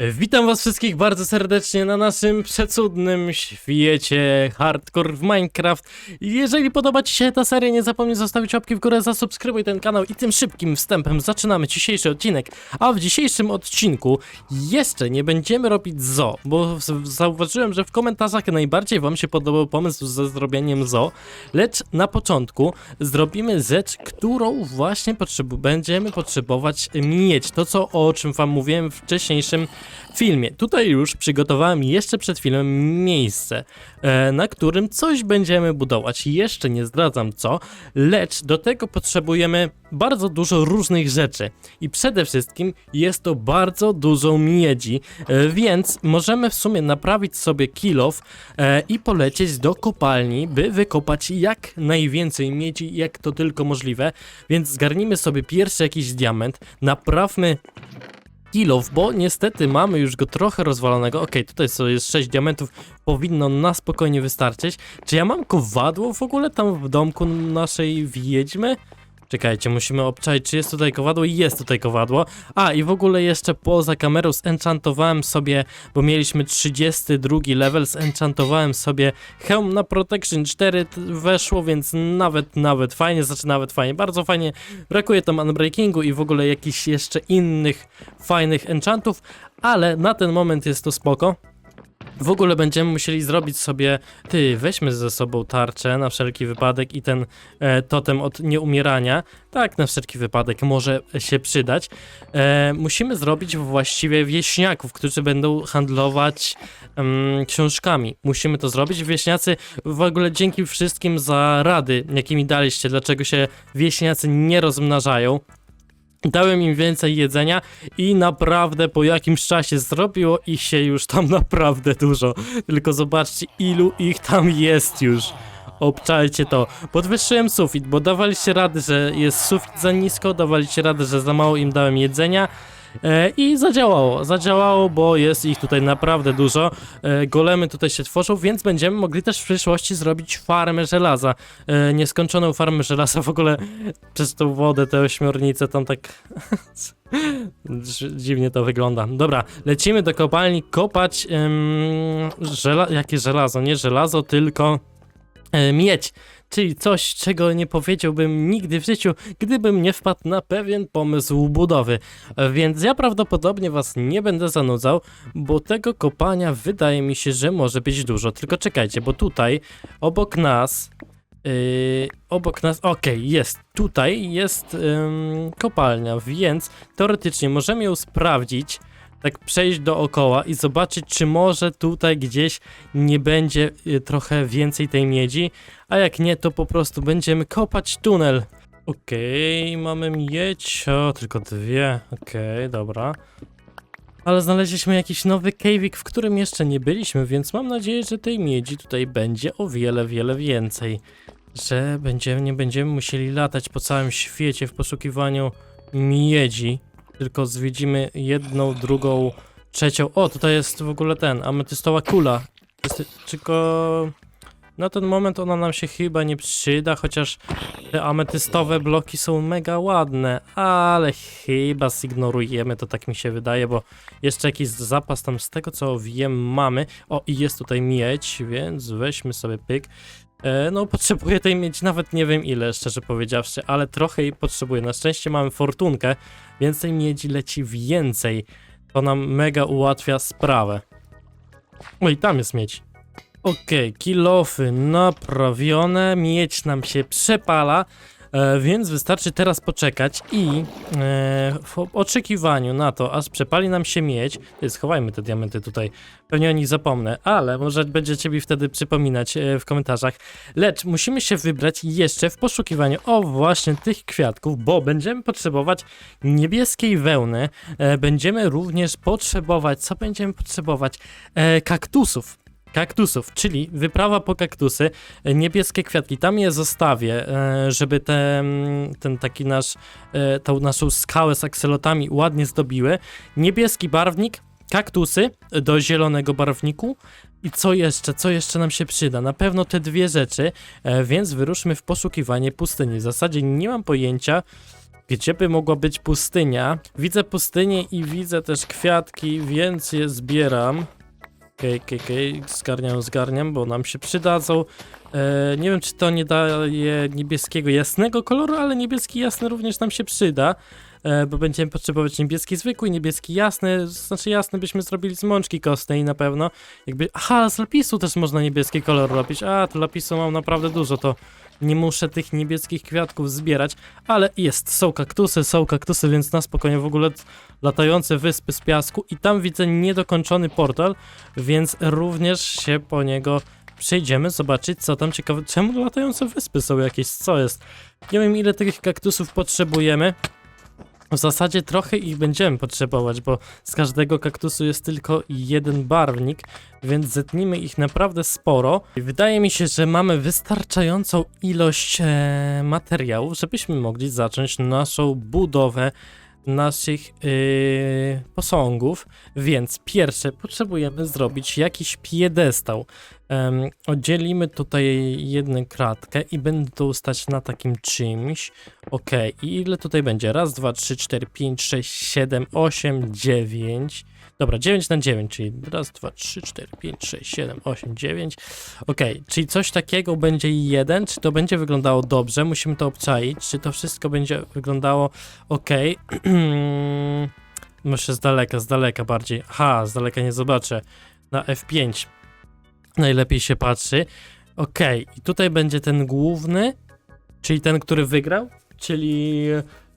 Witam was wszystkich bardzo serdecznie na naszym przecudnym świecie hardcore w Minecraft. Jeżeli podoba ci się ta seria, nie zapomnij zostawić łapki w górę, zasubskrybuj ten kanał i tym szybkim wstępem zaczynamy dzisiejszy odcinek. A w dzisiejszym odcinku jeszcze nie będziemy robić zo, bo zauważyłem, że w komentarzach najbardziej wam się podobał pomysł ze zrobieniem zo, lecz na początku zrobimy rzecz, którą właśnie potrzebu- będziemy potrzebować mieć. To, co o czym wam mówiłem w wcześniejszym filmie. Tutaj już przygotowałem jeszcze przed filmem miejsce, e, na którym coś będziemy budować. Jeszcze nie zdradzam co, lecz do tego potrzebujemy bardzo dużo różnych rzeczy. I przede wszystkim jest to bardzo dużo miedzi, e, więc możemy w sumie naprawić sobie kilof e, i polecieć do kopalni, by wykopać jak najwięcej miedzi, jak to tylko możliwe. Więc zgarnijmy sobie pierwszy jakiś diament, naprawmy kilof, bo niestety mamy już go trochę rozwalonego. Okej, tutaj sobie jest 6 diamentów, powinno na spokojnie wystarczyć. Czy ja mam kowadło w ogóle tam w domku naszej wiedźmy? Czekajcie, musimy obczaić, czy jest tutaj kowadło i jest tutaj kowadło. A, i w ogóle jeszcze poza kamerą zenchantowałem sobie, bo mieliśmy 32 level, zenchantowałem sobie hełm na Protection 4 t- weszło, więc nawet, nawet fajnie, znaczy nawet fajnie, bardzo fajnie. Brakuje tam unbreakingu i w ogóle jakichś jeszcze innych fajnych enchantów, ale na ten moment jest to spoko. W ogóle będziemy musieli zrobić sobie. Ty, weźmy ze sobą tarczę na wszelki wypadek i ten e, totem od nieumierania. Tak, na wszelki wypadek może się przydać. E, musimy zrobić właściwie wieśniaków, którzy będą handlować książkami. Musimy to zrobić. Wieśniacy, w ogóle dzięki wszystkim za rady, jakimi daliście, dlaczego się wieśniacy nie rozmnażają. Dałem im więcej jedzenia i naprawdę po jakimś czasie zrobiło ich się już tam naprawdę dużo. Tylko zobaczcie ilu ich tam jest już. Obczajcie to. Podwyższyłem sufit, bo dawaliście radę, że jest sufit za nisko, dawaliście radę, że za mało im dałem jedzenia. E, I zadziałało, zadziałało, bo jest ich tutaj naprawdę dużo. E, golemy tutaj się tworzą, więc będziemy mogli też w przyszłości zrobić farmę żelaza. E, nieskończoną farmę żelaza w ogóle przez tą wodę, te ośmiornice tam tak dziwnie to wygląda. Dobra, lecimy do kopalni kopać em, żela jakie żelazo, nie żelazo, tylko miedź. Czyli coś, czego nie powiedziałbym nigdy w życiu, gdybym nie wpadł na pewien pomysł budowy. Więc ja prawdopodobnie was nie będę zanudzał, bo tego kopania wydaje mi się, że może być dużo. Tylko czekajcie, bo tutaj obok nas Yy, obok nas, okej, jest. Tutaj jest ym, kopalnia, więc teoretycznie możemy ją sprawdzić, tak przejść dookoła i zobaczyć, czy może tutaj gdzieś nie będzie y, trochę więcej tej miedzi, a jak nie, to po prostu będziemy kopać tunel. Okej, mamy miedź, o, tylko dwie, okej, dobra. Ale znaleźliśmy jakiś nowy cave'ik, w którym jeszcze nie byliśmy, więc mam nadzieję, że tej miedzi tutaj będzie o wiele, wiele więcej. Że będziemy, nie będziemy musieli latać po całym świecie w poszukiwaniu miedzi, tylko zwiedzimy jedną, drugą, trzecią. O, tutaj jest w ogóle ten, ametystowa kula. Jest, tylko na ten moment ona nam się chyba nie przyda, chociaż te ametystowe bloki są mega ładne, ale chyba zignorujemy, to tak mi się wydaje, bo jeszcze jakiś zapas tam z tego co wiem mamy. O, i jest tutaj miedź, więc weźmy sobie pyk. E, no, potrzebuję tej mieć nawet nie wiem ile, szczerze powiedziawszy, ale trochę jej potrzebuję. Na szczęście mamy fortunkę, więc tej miedzi leci więcej. To nam mega ułatwia sprawę. Oj, tam jest miedź. Okej, kilofy naprawione, miedź nam się przepala, e, więc wystarczy teraz poczekać i e, w oczekiwaniu na to, aż przepali nam się miedź, ty, schowajmy te diamenty tutaj, pewnie o nich zapomnę, ale może będziecie mi wtedy przypominać e, w komentarzach, lecz musimy się wybrać jeszcze w poszukiwaniu o właśnie tych kwiatków, bo będziemy potrzebować niebieskiej wełny, e, będziemy również potrzebować, co będziemy potrzebować? E, kaktusów kaktusów, czyli wyprawa po kaktusy, e, niebieskie kwiatki. Tam je zostawię, e, żeby te, mm, ten taki nasz, e, tą naszą skałę z akselotami ładnie zdobiły. Niebieski barwnik, kaktusy do zielonego barwniku. I co jeszcze? Co jeszcze nam się przyda? Na pewno te dwie rzeczy, więc wyruszmy w poszukiwanie pustyni. W zasadzie nie mam pojęcia, Gdzie by mogła być pustynia? Widzę pustynię i widzę też kwiatki, więc je zbieram. Okej, okej, okej, zgarniam, zgarniam, bo nam się przydadzą. E, nie wiem, czy to nie daje niebieskiego jasnego koloru, ale niebieski jasny również nam się przyda, e, bo będziemy potrzebować niebieski zwykły, niebieski jasny, znaczy jasny byśmy zrobili z mączki kostnej na pewno. Jakby, aha, z lapisu też można niebieski kolor robić, a, to lapisu mam naprawdę dużo, to nie muszę tych niebieskich kwiatków zbierać, ale jest, są kaktusy, są kaktusy, więc na spokojnie w ogóle latające wyspy z piasku i tam widzę niedokończony portal, więc również się po niego przejdziemy, zobaczyć co tam ciekawe. Czemu latające wyspy są jakieś? Co jest? Nie wiem ile tych kaktusów potrzebujemy. W zasadzie trochę ich będziemy potrzebować, bo z każdego kaktusu jest tylko jeden barwnik, więc zetnijmy ich naprawdę sporo. Wydaje mi się, że mamy wystarczającą ilość e, materiałów, żebyśmy mogli zacząć naszą budowę naszych yy, posągów, więc pierwsze potrzebujemy zrobić jakiś piedestał. Em, oddzielimy tutaj jedną kratkę i będą stać na takim czymś. Ok, i ile tutaj będzie? Raz, dwa, trzy, cztery, pięć, sześć, siedem, osiem, dziewięć. Dobra, 9 na 9, czyli raz, dwa, trzy, cztery, pięć, sześć, siedem, osiem, dziewięć. Ok, czyli coś takiego będzie jeden, czy to będzie wyglądało dobrze? Musimy to obczaić, czy to wszystko będzie wyglądało ok. Muszę z daleka, z daleka bardziej. Aha, z daleka nie zobaczę. Na F5 najlepiej się patrzy. Ok, i tutaj będzie ten główny, czyli ten, który wygrał, czyli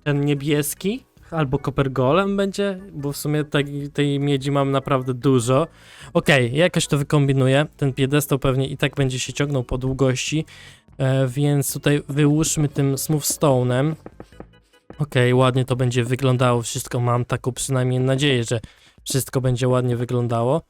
ten niebieski, albo Copper Golem będzie, bo w sumie tej, tej miedzi mam naprawdę dużo. Okej, jakoś to wykombinuję. Ten piedestał pewnie i tak będzie się ciągnął po długości, e, więc tutaj wyłóżmy tym smooth stone'em. Okej, ładnie to będzie wyglądało wszystko. Mam taką przynajmniej nadzieję, że wszystko będzie ładnie wyglądało.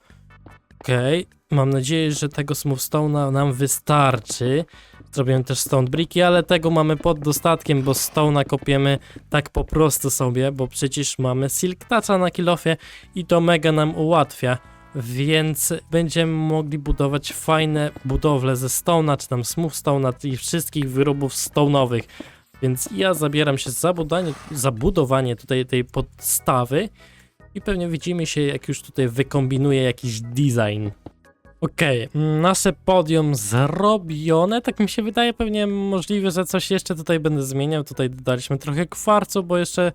Okej, mam nadzieję, że tego smooth stone'a nam wystarczy. Zrobiłem też stone bricki, ale tego mamy pod dostatkiem, bo stone'a kopiemy tak po prostu sobie, bo przecież mamy silk toucha na kilofie i to mega nam ułatwia. Więc będziemy mogli budować fajne budowle ze stone'a, czy tam smooth stone'a i wszystkich wyrobów stone'owych. Więc ja zabieram się za budowanie, za budowanie tutaj tej podstawy i pewnie widzimy się, jak już tutaj wykombinuję jakiś design. Okej, nasze podium zrobione, tak mi się wydaje, pewnie możliwe, że coś jeszcze tutaj będę zmieniał, tutaj dodaliśmy trochę kwarcu, bo jeszcze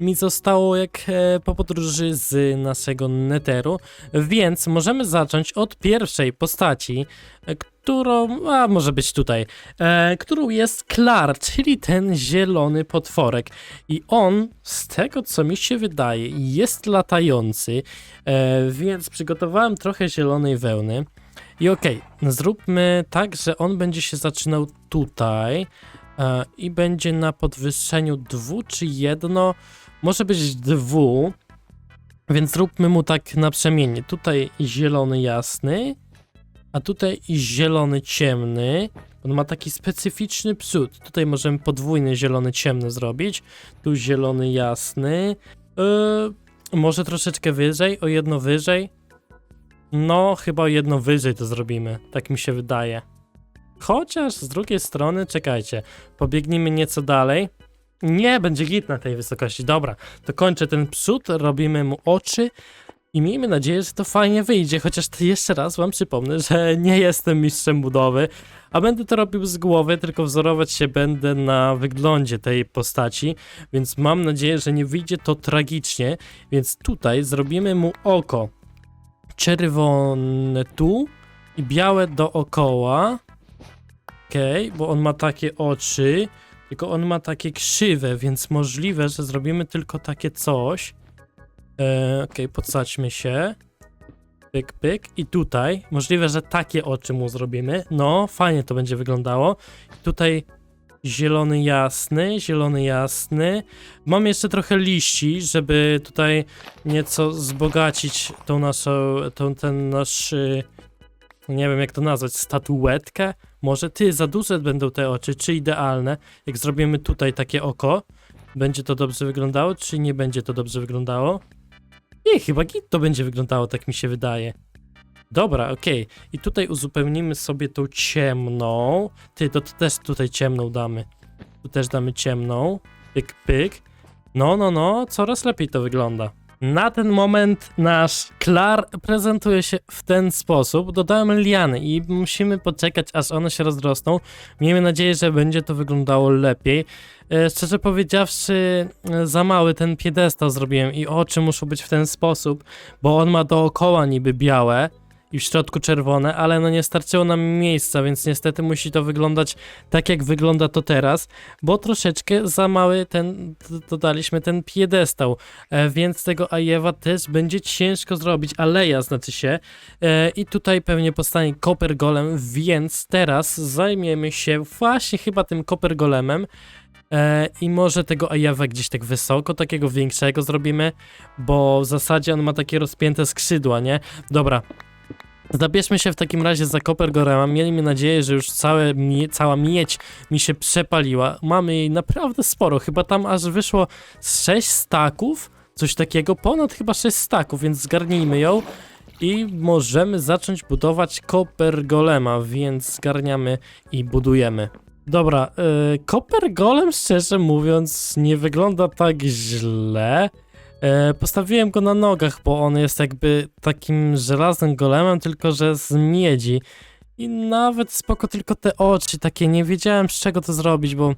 mi zostało jak e, po podróży z naszego neteru, więc możemy zacząć od pierwszej postaci, e, którą, a może być tutaj, e, którą jest Klar, czyli ten zielony potworek i on, z tego co mi się wydaje, jest latający, e, więc przygotowałem trochę zielonej wełny. I okej, zróbmy tak, że on będzie się zaczynał tutaj e, i będzie na podwyższeniu dwu czy jedno, może być dwu, więc zróbmy mu tak naprzemiennie. Tutaj zielony jasny, a tutaj zielony ciemny. On ma taki specyficzny przód. Tutaj możemy podwójny zielony ciemny zrobić. Tu zielony jasny. Yy, może troszeczkę wyżej, o jedno wyżej. No, chyba o jedno wyżej to zrobimy. Tak mi się wydaje. Chociaż z drugiej strony, czekajcie, pobiegnijmy nieco dalej. Nie, będzie git na tej wysokości. Dobra, to kończę ten przód, robimy mu oczy i miejmy nadzieję, że to fajnie wyjdzie. Chociaż jeszcze raz wam przypomnę, że nie jestem mistrzem budowy, a będę to robił z głowy, tylko wzorować się będę na wyglądzie tej postaci, więc mam nadzieję, że nie wyjdzie to tragicznie. Więc tutaj zrobimy mu oko czerwone tu i białe dookoła. Okej, bo on ma takie oczy, tylko on ma takie krzywe, więc możliwe, że zrobimy tylko takie coś. E, Okej, podsadźmy się. Pyk, pyk. I tutaj, możliwe, że takie oczy mu zrobimy. No, fajnie to będzie wyglądało. Tutaj zielony jasny, zielony jasny. Mam jeszcze trochę liści, żeby tutaj nieco wzbogacić tą naszą, tą, ten nasz, y, nie wiem jak to nazwać, statuetkę. Może ty, za duże będą te oczy, czy idealne? Jak zrobimy tutaj takie oko, będzie to dobrze wyglądało, czy nie będzie to dobrze wyglądało? Nie, chyba git to będzie wyglądało, tak mi się wydaje. Dobra, okej. I tutaj uzupełnimy sobie tą ciemną. Ty, to, to też tutaj ciemną damy. Tu też damy ciemną. Pyk, pyk. No, no, no, coraz lepiej to wygląda. Na ten moment nasz klar prezentuje się w ten sposób. Dodałem liany i musimy poczekać, aż one się rozrosną. Miejmy nadzieję, że będzie to wyglądało lepiej. E, szczerze powiedziawszy, e, za mały ten piedestał zrobiłem i oczy muszą być w ten sposób, bo on ma dookoła niby białe i w środku czerwone, ale no nie starczyło nam miejsca, więc niestety musi to wyglądać tak, jak wygląda to teraz, bo troszeczkę za mały ten, dodaliśmy ten piedestał, e, więc tego Ajewa też będzie ciężko zrobić, aleja znaczy się e, i tutaj pewnie powstanie Copper Golem, więc teraz zajmiemy się właśnie chyba tym Copper Golemem, E, I może tego Ajawa gdzieś tak wysoko, takiego większego zrobimy, bo w zasadzie on ma takie rozpięte skrzydła, nie? Dobra. Zabierzmy się w takim razie za Copper Gorema. Mieliśmy nadzieję, że już całe, mie cała miedź mi się przepaliła. Mamy jej naprawdę sporo. Chyba tam aż wyszło z 6 staków, coś takiego. Ponad chyba 6 staków, więc zgarnijmy ją. I możemy zacząć budować Copper Golema, więc zgarniamy i budujemy. Dobra, y, Copper Golem szczerze mówiąc nie wygląda tak źle. E, postawiłem go na nogach, bo on jest jakby takim żelaznym golemem, tylko że z miedzi. I nawet spoko tylko te oczy takie, nie wiedziałem z czego to zrobić, bo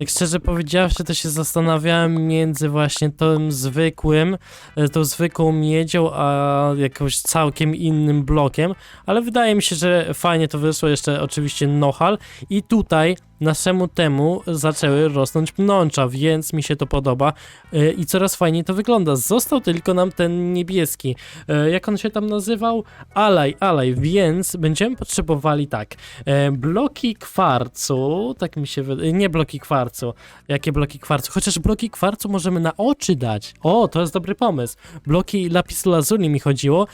jak szczerze powiedziawszy, to się zastanawiałem między właśnie tym zwykłym, e, tą zwykłą miedzią, a jakimś całkiem innym blokiem, ale wydaje mi się, że fajnie to wyszło, jeszcze oczywiście nohal i tutaj naszemu temu zaczęły rosnąć pnącza, więc mi się to podoba e, i coraz fajniej to wygląda. Został tylko nam ten niebieski. E, Jak on się tam nazywał? Alaj, alaj, więc będziemy potrzebowali tak, e, bloki kwarcu, tak mi się wydaje, nie bloki kwarcu, jakie bloki kwarcu, chociaż bloki kwarcu możemy na oczy dać. O, to jest dobry pomysł. Bloki lapisu lazuli mi chodziło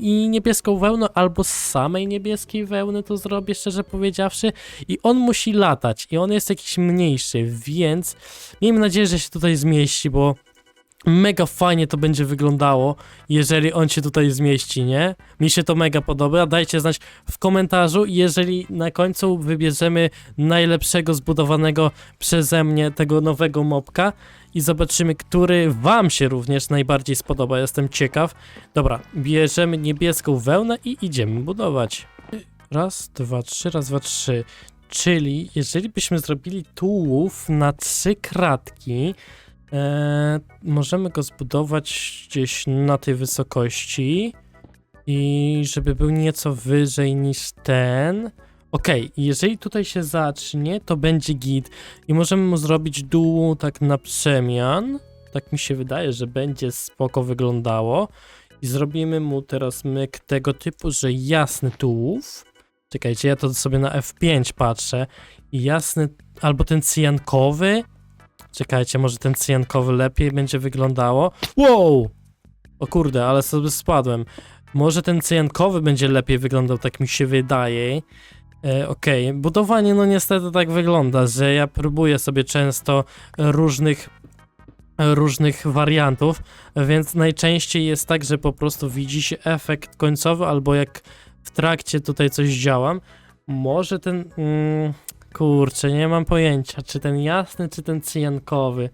i niebieską wełnę albo z samej niebieskiej wełny to zrobię, szczerze powiedziawszy i on musi latać i on jest jakiś mniejszy, więc miejmy nadzieję, że się tutaj zmieści, bo mega fajnie to będzie wyglądało, jeżeli on się tutaj zmieści, nie? Mi się to mega podoba, dajcie znać w komentarzu, jeżeli na końcu wybierzemy najlepszego zbudowanego przeze mnie tego nowego mopka i zobaczymy, który wam się również najbardziej spodoba, jestem ciekaw. Dobra, bierzemy niebieską wełnę i idziemy budować. Raz, dwa, trzy, raz, dwa, trzy. Czyli jeżeli byśmy zrobili tułów na trzy kratki, e, możemy go zbudować gdzieś na tej wysokości i żeby był nieco wyżej niż ten. Okej, jeżeli tutaj się zacznie, to będzie git i możemy mu zrobić dół tak na przemian. Tak mi się wydaje, że będzie spoko wyglądało. I zrobimy mu teraz myk tego typu, że jasny tułów. Czekajcie, ja to sobie na F5 patrzę. I jasny, albo ten cyjankowy. Czekajcie, może ten cyjankowy lepiej będzie wyglądało. Wow! O kurde, ale sobie spadłem. Może ten cyjankowy będzie lepiej wyglądał, tak mi się wydaje. E, Okej, budowanie no niestety tak wygląda, że ja próbuję sobie często różnych różnych wariantów, więc najczęściej jest tak, że po prostu widzi się efekt końcowy, albo jak w trakcie tutaj coś działam. Może ten. Mm, kurczę, nie mam pojęcia, czy ten jasny, czy ten cyjankowy.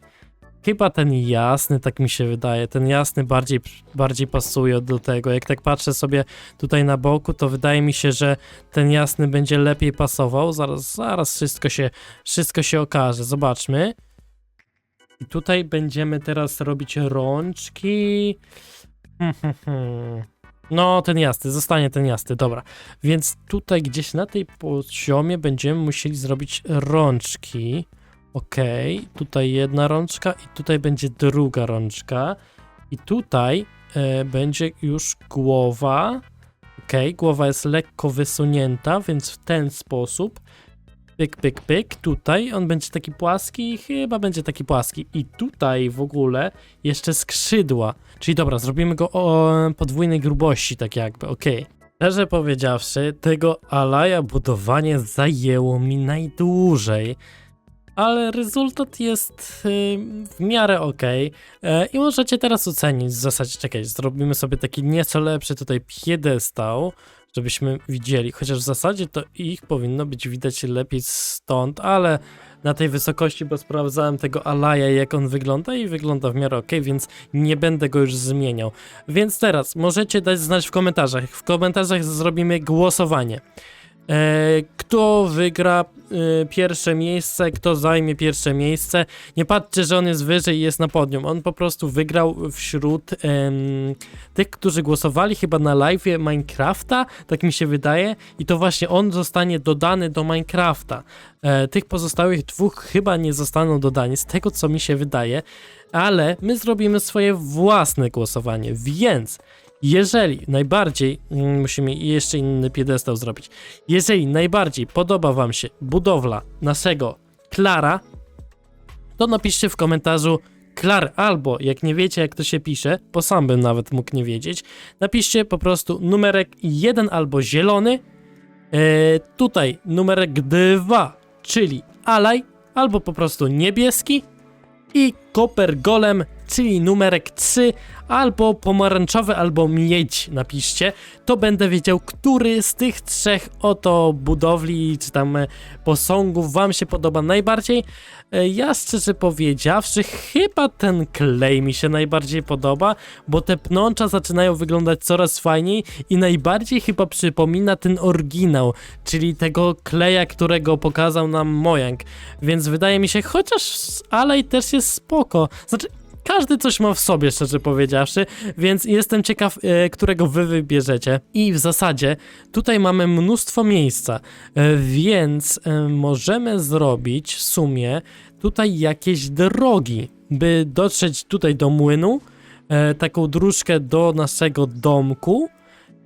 Chyba ten jasny, tak mi się wydaje. Ten jasny bardziej, bardziej pasuje do tego. Jak tak patrzę sobie tutaj na boku, to wydaje mi się, że ten jasny będzie lepiej pasował. Zaraz, zaraz wszystko się, wszystko się okaże. Zobaczmy. I tutaj będziemy teraz robić rączki. Hmm, hmm, hmm. No, ten jasny, zostanie ten jasny, dobra. Więc tutaj gdzieś na tej poziomie będziemy musieli zrobić rączki. Okej, tutaj jedna rączka i tutaj będzie druga rączka. I tutaj e, będzie już głowa. Okej, głowa jest lekko wysunięta, więc w ten sposób. Pyk, pyk, pyk. Tutaj on będzie taki płaski chyba będzie taki płaski. I tutaj w ogóle jeszcze skrzydła. Czyli dobra, zrobimy go o podwójnej grubości, tak jakby, okej. Szczerze powiedziawszy, tego alaja budowanie zajęło mi najdłużej, ale rezultat jest y, w miarę ok. I możecie teraz ocenić. W zasadzie, czekaj, zrobimy sobie taki nieco lepszy tutaj piedestał, żebyśmy widzieli. Chociaż w zasadzie to ich powinno być widać lepiej stąd, ale na tej wysokości, bo sprawdzałem tego Alaja, jak on wygląda i wygląda w miarę ok, więc nie będę go już zmieniał. Więc teraz możecie dać znać w komentarzach. W komentarzach zrobimy głosowanie. E, kto wygra e, pierwsze miejsce, kto zajmie pierwsze miejsce. Nie patrzcie, że on jest wyżej i jest na podium. On po prostu wygrał wśród em, tych, którzy głosowali chyba na live Minecrafta, tak mi się wydaje. I to właśnie on zostanie dodany do Minecrafta. E, tych pozostałych dwóch chyba nie zostaną dodani, z tego co mi się wydaje. Ale my zrobimy swoje własne głosowanie, więc jeżeli najbardziej, mm, musimy jeszcze inny piedestał zrobić, jeżeli najbardziej podoba Wam się budowla naszego Klara, to napiszcie w komentarzu Klar albo jak nie wiecie jak to się pisze, bo sam bym nawet mógł nie wiedzieć, napiszcie po prostu numerek 1 albo zielony, e, tutaj numerek 2, czyli Alaj, albo po prostu niebieski i Koper Golem, czyli numerek 3, albo pomarańczowy, albo miedź napiszcie, to będę wiedział, który z tych trzech oto budowli, czy tam e, posągów wam się podoba najbardziej. E, Ja szczerze powiedziawszy, chyba ten klej mi się najbardziej podoba, bo te pnącza zaczynają wyglądać coraz fajniej i najbardziej chyba przypomina ten oryginał, czyli tego kleja, którego pokazał nam Mojang. Więc wydaje mi się, chociaż Alej też jest spoko. Znaczy, każdy coś ma w sobie, szczerze powiedziawszy, więc jestem ciekaw, e, którego wy wybierzecie. I w zasadzie tutaj mamy mnóstwo miejsca, e, więc e, możemy zrobić w sumie tutaj jakieś drogi, by dotrzeć tutaj do młynu, taką dróżkę do naszego domku.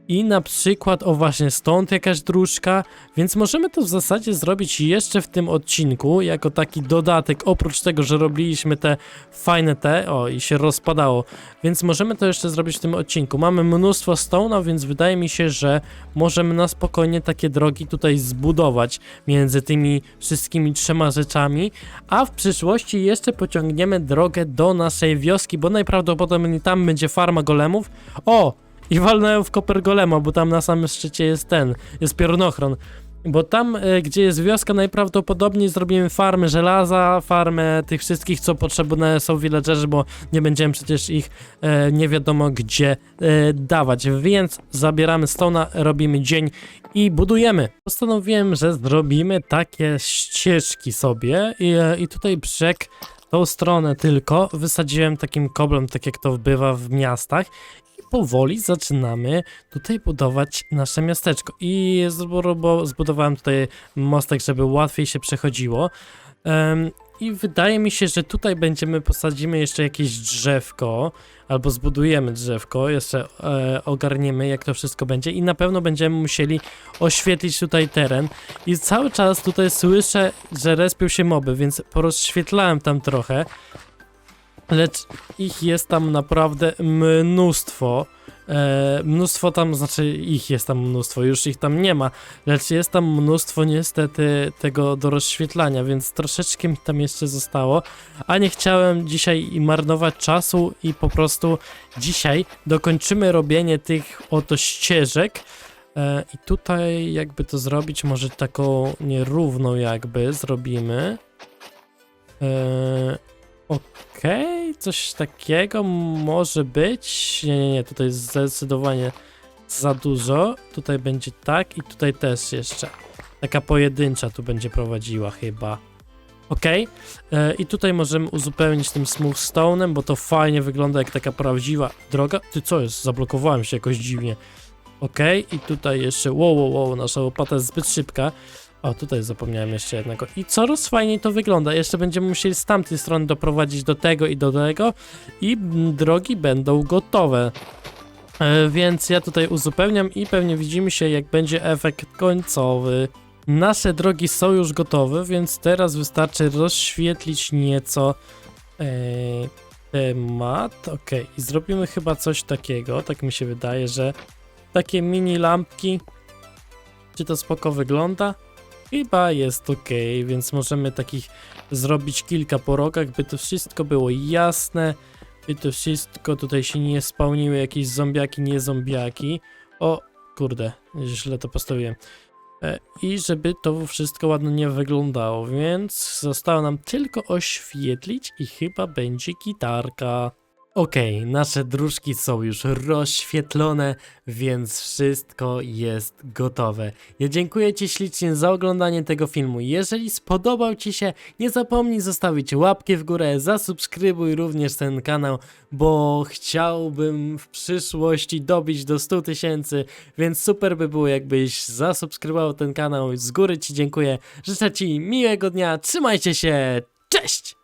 I na przykład, o właśnie, stąd jakaś dróżka, więc możemy to w zasadzie zrobić jeszcze w tym odcinku, jako taki dodatek, oprócz tego, że robiliśmy te fajne te, o i się rozpadało, więc możemy to jeszcze zrobić w tym odcinku. Mamy mnóstwo stone'a, więc wydaje mi się, że możemy na spokojnie takie drogi tutaj zbudować między tymi wszystkimi trzema rzeczami, a w przyszłości jeszcze pociągniemy drogę do naszej wioski, bo najprawdopodobniej tam będzie farma golemów. O! I walnąłem w koper golema, bo tam na samym szczycie jest ten, jest piorunochron. Bo tam, e, gdzie jest wioska, najprawdopodobniej zrobimy farmę żelaza, farmę tych wszystkich, co potrzebne są villagerzy, bo nie będziemy przecież ich e, nie wiadomo gdzie e, dawać. Więc zabieramy stona, robimy dzień i budujemy. Postanowiłem, że zrobimy takie ścieżki sobie i, i tutaj brzeg tą stronę tylko wysadziłem takim koblem, tak jak to bywa w miastach powoli zaczynamy tutaj budować nasze miasteczko. I zbu- zbudowałem tutaj mostek, żeby łatwiej się przechodziło. Em, I wydaje mi się, że tutaj będziemy, posadzimy jeszcze jakieś drzewko, albo zbudujemy drzewko, jeszcze e, ogarniemy jak to wszystko będzie i na pewno będziemy musieli oświetlić tutaj teren. I cały czas tutaj słyszę, że respią się moby, więc porozświetlałem tam trochę, lecz ich jest tam naprawdę mnóstwo. E, mnóstwo tam, znaczy ich jest tam mnóstwo, już ich tam nie ma, lecz jest tam mnóstwo niestety tego do rozświetlania, więc troszeczkę mi tam jeszcze zostało, a nie chciałem dzisiaj marnować czasu i po prostu dzisiaj dokończymy robienie tych oto ścieżek e, i tutaj jakby to zrobić, może taką nierówną jakby zrobimy. E, Okej, coś takiego może być. Nie, nie, nie, tutaj jest zdecydowanie za dużo. Tutaj będzie tak i tutaj też jeszcze. Taka pojedyncza tu będzie prowadziła chyba. Okej, e, i tutaj możemy uzupełnić tym smooth stone'em, bo to fajnie wygląda jak taka prawdziwa droga. Ty co jest? Zablokowałem się jakoś dziwnie. Okej, i tutaj jeszcze, wow, wow, wow, nasza łopata jest zbyt szybka. O, tutaj zapomniałem jeszcze jednego. I coraz fajniej to wygląda. Jeszcze będziemy musieli z tamtej strony doprowadzić do tego i do tego i drogi będą gotowe. E, więc ja tutaj uzupełniam i pewnie widzimy się jak będzie efekt końcowy. Nasze drogi są już gotowe, więc teraz wystarczy rozświetlić nieco e, temat. Ok, i zrobimy chyba coś takiego, tak mi się wydaje, że takie mini lampki. Czy to spoko wygląda? Chyba jest ok, więc możemy takich zrobić kilka po rokach, by to wszystko było jasne, by to wszystko tutaj się nie spełniły jakieś zombiaki, nie zombiaki. O kurde, źle to postawiłem. E, I żeby to wszystko ładnie wyglądało, więc zostało nam tylko oświetlić i chyba będzie gitarka. Okej, nasze dróżki są już rozświetlone, więc wszystko jest gotowe. Ja dziękuję Ci ślicznie za oglądanie tego filmu. Jeżeli spodobał Ci się, nie zapomnij zostawić łapki w górę, zasubskrybuj również ten kanał, bo chciałbym w przyszłości dobić do 100 tysięcy, więc super by było jakbyś zasubskrybował ten kanał. Z góry Ci dziękuję, życzę Ci miłego dnia, trzymajcie się, cześć!